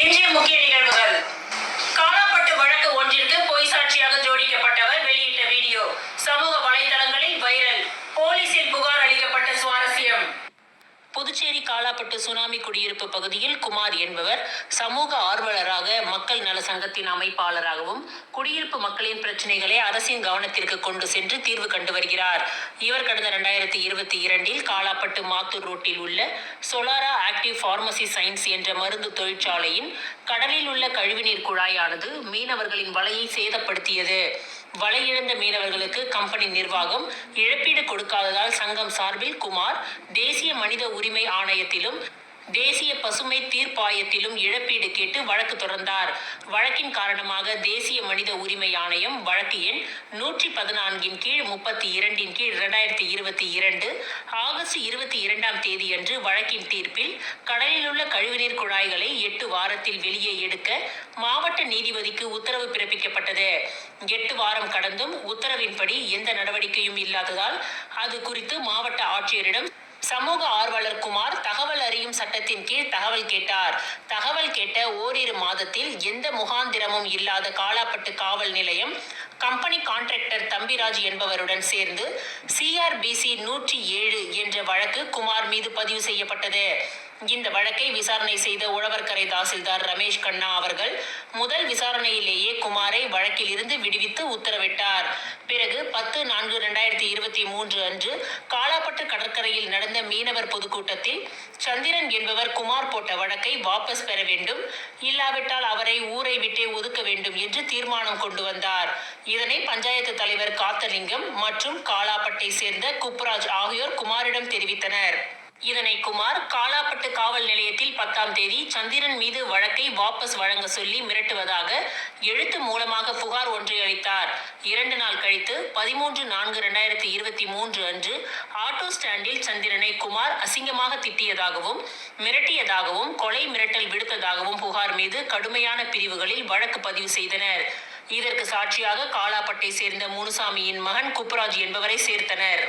இன்றைய முக்கிய நிகழ்வுகள். காணப்பட்டு வழக்கு ஒன்றிற்கு பொய் சாட்சியாக ஜோடிக்கப்பட்டவர் வெளியிட்ட வீடியோ. சமூக வலைதளங்களில் வைரல். போலீசில் புகார் புதுச்சேரி காலாப்பட்டு சுனாமி குடியிருப்பு பகுதியில் குமார் என்பவர் சமூக ஆர்வலராக மக்கள் நல சங்கத்தின் அமைப்பாளராகவும் குடியிருப்பு மக்களின் பிரச்சனைகளை அரசின் கவனத்திற்கு கொண்டு சென்று தீர்வு கண்டு வருகிறார். இவர் கடந்த இரண்டாயிரத்தி இருபத்தி இரண்டில் காலாப்பட்டு மாத்தூர் ரோட்டில் உள்ள சொலாரா ஆக்டிவ் பார்மசி சயின்ஸ் என்ற மருந்து தொழிற்சாலையின் கடலில் உள்ள கழிவுநீர் குழாயானது மீனவர்களின் வலையை சேதப்படுத்தியது. வலையிழந்த மீனவர்களுக்கு கம்பெனி நிர்வாகம் இழப்பீடு கொடுக்காததால் சங்கம் சார்பில் குமார் தேசிய மனித உரிமை ஆணையத்திலும் தேசிய பசுமை தீர்ப்பாயத்திலும் இழப்பீடு கேட்டு வழக்கு தொடர்ந்தார். வழக்கின் காரணமாக தேசிய மனித உரிமை ஆணையம் வழக்கு எண் நூற்றி பதினான்கின் கீழ் முப்பத்தி இரண்டின் கீழ் இரண்டாயிரத்தி இருபத்தி இரண்டு ஆகஸ்ட் இருபத்தி இரண்டாம் தேதியன்று வழக்கின் தீர்ப்பில் கடலில் உள்ள கழிவுநீர் குழாய்களை எட்டு வாரத்தில் வெளியே எடுக்க மாவட்ட நீதிபதிக்கு உத்தரவு பிறப்பிக்கப்பட்டது. எட்டு வாரம் கடந்தும் உத்தரவின்படி எந்த நடவடிக்கையும் இல்லாததால் அது குறித்து மாவட்ட ஆட்சியரிடம் சமூக ஆர்வலர் குமார் தகவல் அறியும் சட்டத்தின் கீழ் தகவல் கேட்டார். தகவல் கேட்ட ஓரிரு மாதத்தில் எந்த முகாந்திரமும் இல்லாத காலாப்பட்டு காவல் நிலையம் கம்பெனி கான்ட்ராக்டர் தம்பிராஜ் என்பவருடன் சேர்ந்து சிஆர்பிசி நூற்றி ஏழு என்ற வழக்கு குமார் மீது பதிவு செய்யப்பட்டது. இந்த வழக்கை விசாரணை செய்த உழவர்கரை தாசில்தார் ரமேஷ் கண்ணா அவர்கள் முதல் விசாரணையிலேயே குமாரை வழக்கில் இருந்து விடுவித்து உத்தரவிட்டார். பிறகு பத்து நான்கு இரண்டாயிரத்தி இருபத்தி மூன்று அன்று காலாப்பட்டு கடற்கரையில் நடந்த மீனவர் பொதுக்கூட்டத்தில் சந்திரன் என்பவர் குமார் போட்ட வழக்கை வாபஸ் பெற வேண்டும் இல்லாவிட்டால் அவரை ஊரை விட்டே ஒதுக்க வேண்டும் என்று தீர்மானம் கொண்டு வந்தார். இதனை பஞ்சாயத்து தலைவர் காத்தலிங்கம் மற்றும் காலாப்பட்டை சேர்ந்த குப்ராஜ் ஆகியோர் குமாரிடம் தெரிவித்தனர். இதனை குமார் காலாப்பட்டு காவல் நிலையத்தில் பத்தாம் தேதி சந்திரன் மீது வழக்கை வாபஸ் வழங்க சொல்லி மிரட்டுவதாக எழுத்து மூலமாக புகார் ஒன்றை அளித்தார். இரண்டு நாள் கழித்து பதிமூன்று நான்கு இரண்டாயிரத்தி இருபத்தி மூன்று அன்று ஆட்டோ ஸ்டாண்டில் சந்திரனை குமார் அசிங்கமாக திட்டியதாகவும் மிரட்டியதாகவும் கொலை மிரட்டல் விடுத்ததாகவும் புகார் மீது கடுமையான பிரிவுகளில் வழக்கு பதிவு செய்தனர். இதற்கு சாட்சியாக காலாப்பட்டை சேர்ந்த முனுசாமியின் மகன் குப்ராஜ் என்பவரை சேர்த்தனர்.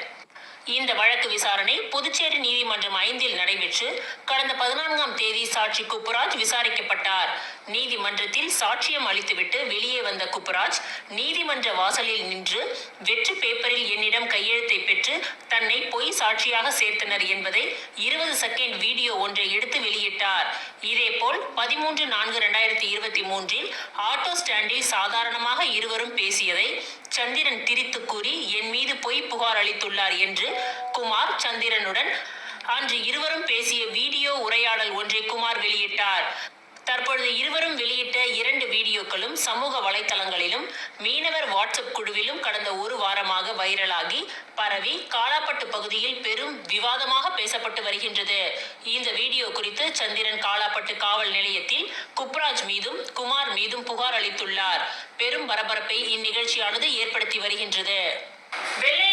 இந்த வழக்கு விசாரணை புதுச்சேரி நீதிமன்றம் ஐந்தில் நடைபெற்று கடந்த பதினான்காம் தேதி சாட்சி குப்புராஜ் விசாரிக்கப்பட்டார். நீதிமன்றத்தில் சாட்சியம் அளித்துவிட்டு வெளியே வந்த குப்புராஜ் நீதிமன்ற வாசலில் நின்று வெற்று பேப்பரில் என்னிடம் கையெழுத்தை பெற்று தன்னை பொய் சாட்சியாக சேர்த்தனர் என்பதை இருபது செகண்ட் வீடியோ ஒன்றை எடுத்து வெளியிட்டார். இதேபோல் பதிமூன்று நான்கு இரண்டாயிரத்தி இருபத்தி மூன்றில் ஆட்டோ ஸ்டாண்டில் சாதாரணமாக இருவரும் பேசியதை சந்திரன் திரித்து கூறி என் பொய் புகார் அளித்துள்ளார் என்று குமார் சந்திரனுடன் அன்று இருவரும் பேசிய வீடியோ உரையாடல் ஒன்றை குமார் வெளியிட்டார். தற்பொழுது இருவரும் வெளியிட்ட இரண்டு வீடியோக்களும் சமூக வலைதளங்களிலும் மீனவர் வாட்ஸ்அப் குழுவிலும் கடந்த ஒரு வாரமாக வைரலாகி பரவி காலாப்பட்டு பகுதியில் பெரும் விவாதமாக பேசப்பட்டு வருகின்றது. இந்த வீடியோ குறித்து சந்திரன் காலாப்பட்டு காவல் நிலையத்தில் குப்ராஜ் மீதும் குமார் மீதும் புகார் அளித்துள்ளார். பெரும் பரபரப்பை இந்நிகழ்ச்சியானது ஏற்படுத்தி வருகின்றது. వెళ్ళి